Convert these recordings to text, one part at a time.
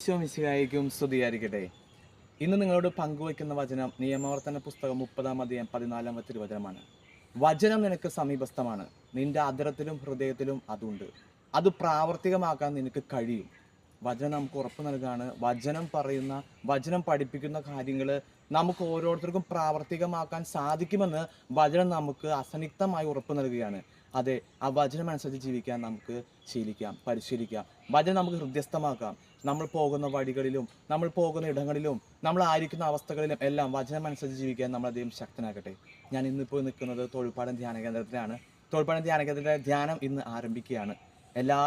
ഈശോമിശിഹായിക്കും സ്തുതിയായിരിക്കട്ടെ. ഇന്ന് നിങ്ങളോട് പങ്കുവയ്ക്കുന്ന വചനം നിയമവർത്തന പുസ്തകം മുപ്പതാം അധ്യായം പതിനാലാം വചനമാണ് വചനം നിനക്ക് സമീപസ്ഥമാണ്. നിന്റെ അതിരത്തിലും ഹൃദയത്തിലും അതുണ്ട്. അത് പ്രാവർത്തികമാക്കാൻ നിനക്ക് കഴിയും. വചനം നമുക്ക് ഉറപ്പ് നൽകാണ്. വചനം പറയുന്ന വചനം പഠിപ്പിക്കുന്ന കാര്യങ്ങൾ നമുക്ക് ഓരോരുത്തർക്കും പ്രാവർത്തികമാക്കാൻ സാധിക്കുമെന്ന് വചനം നമുക്ക് അസന്നിഗ്ധമായി ഉറപ്പ് നൽകുകയാണ്. അതെ ആ വചനം അനുസരിച്ച് ജീവിക്കാൻ നമുക്ക് ശീലിക്കാം പരിശീലിക്കാം. വചനം നമുക്ക് ഹൃദ്യസ്ഥമാക്കാം. നമ്മൾ പോകുന്ന വഴികളിലും നമ്മൾ പോകുന്ന ഇടങ്ങളിലും നമ്മൾ ആയിരിക്കുന്ന അവസ്ഥകളിലും എല്ലാം വചനം അനുസരിച്ച് ജീവിക്കാൻ നമ്മൾ അധികം ശക്തനാകട്ടെ. ഞാൻ ഇന്നിപ്പോൾ നിൽക്കുന്നത് തൊഴിൽപ്പാടം ധ്യാന കേന്ദ്രത്തിലാണ്. തൊഴിൽപ്പാടം ധ്യാന കേന്ദ്രത്തിലെ ധ്യാനം ഇന്ന് ആരംഭിക്കുകയാണ്. എല്ലാ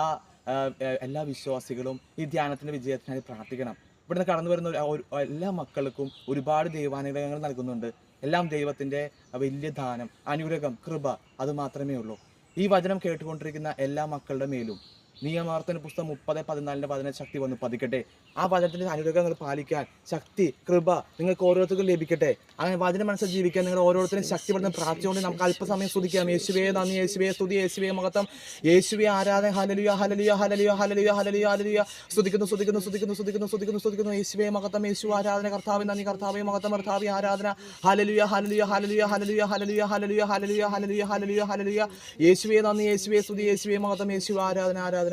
എല്ലാ വിശ്വാസികളും ഈ ധ്യാനത്തിന്റെ വിജയത്തിനായി പ്രാർത്ഥിക്കണം. ഇവിടുന്ന് കടന്നു വരുന്ന എല്ലാ മക്കൾക്കും ഒരുപാട് ദൈവാനുഗ്രഹങ്ങൾ നൽകുന്നുണ്ട്. എല്ലാം ദൈവത്തിന്റെ വലിയ ദാനം അനുഗ്രഹം കൃപ അത് മാത്രമേ ഉള്ളൂ. ഈ വചനം കേട്ടുകൊണ്ടിരിക്കുന്ന എല്ലാ മക്കളുടെ മേലും നിയമാർത്ഥന പുസ്തകം മുപ്പത് പതിനാലിന്റെ പതിനഞ്ച് ശക്തി വന്ന് പതിക്കട്ടെ ആ വചനത്തിന്റെ അനുഗ്രഹങ്ങൾ പാലിക്കാൻ ശക്തി കൃപ നിങ്ങൾക്ക് ഓരോരുത്തർക്കും ലഭിക്കട്ടെ അങ്ങനെ വചന മനസ്സിൽ ജീവിക്കാൻ നിങ്ങൾ ഓരോരുത്തരും ശക്തിപ്പെടുന്ന പ്രാർത്ഥിച്ചുകൊണ്ട് നമുക്ക് അല്പസമയം സ്തുതിക്കാം യേശുവേ നന്ദി യേശുവേ സ്തുതി യേശുവേ മഹത്വം യേശുവേ ആരാധന ഹലലിയ ഹലലിയ ഹലലിയ ഹലലിയ ഹലലിയ ഹലലിയ സ്തുതിക്കുന്നു സ്തുതിക്കുന്നു സ്തുതിക്കുന്നു സ്തുതിക്കുന്നു സ്തുതിക്കുന്നു സ്തുതിക്കുന്നു യേശുവേ മഹത്വം യേശു ആരാധന കർത്താവേ നന്ദി കർത്താവേ മഹത്വം കർത്താവേ ആരാധന ഹലലിയ ഹലലിയ ഹലലിയ ഹലലിയ ഹലലിയ ഹലലിയ ഹലലിയ ഹലലിയ ഹലലിയ ഹലലിയ യേശുവേ നന്ദി യേശുവേ സ്തുതി യേശുവേ മഹത്വം യേശു ആരാധന ആരാധന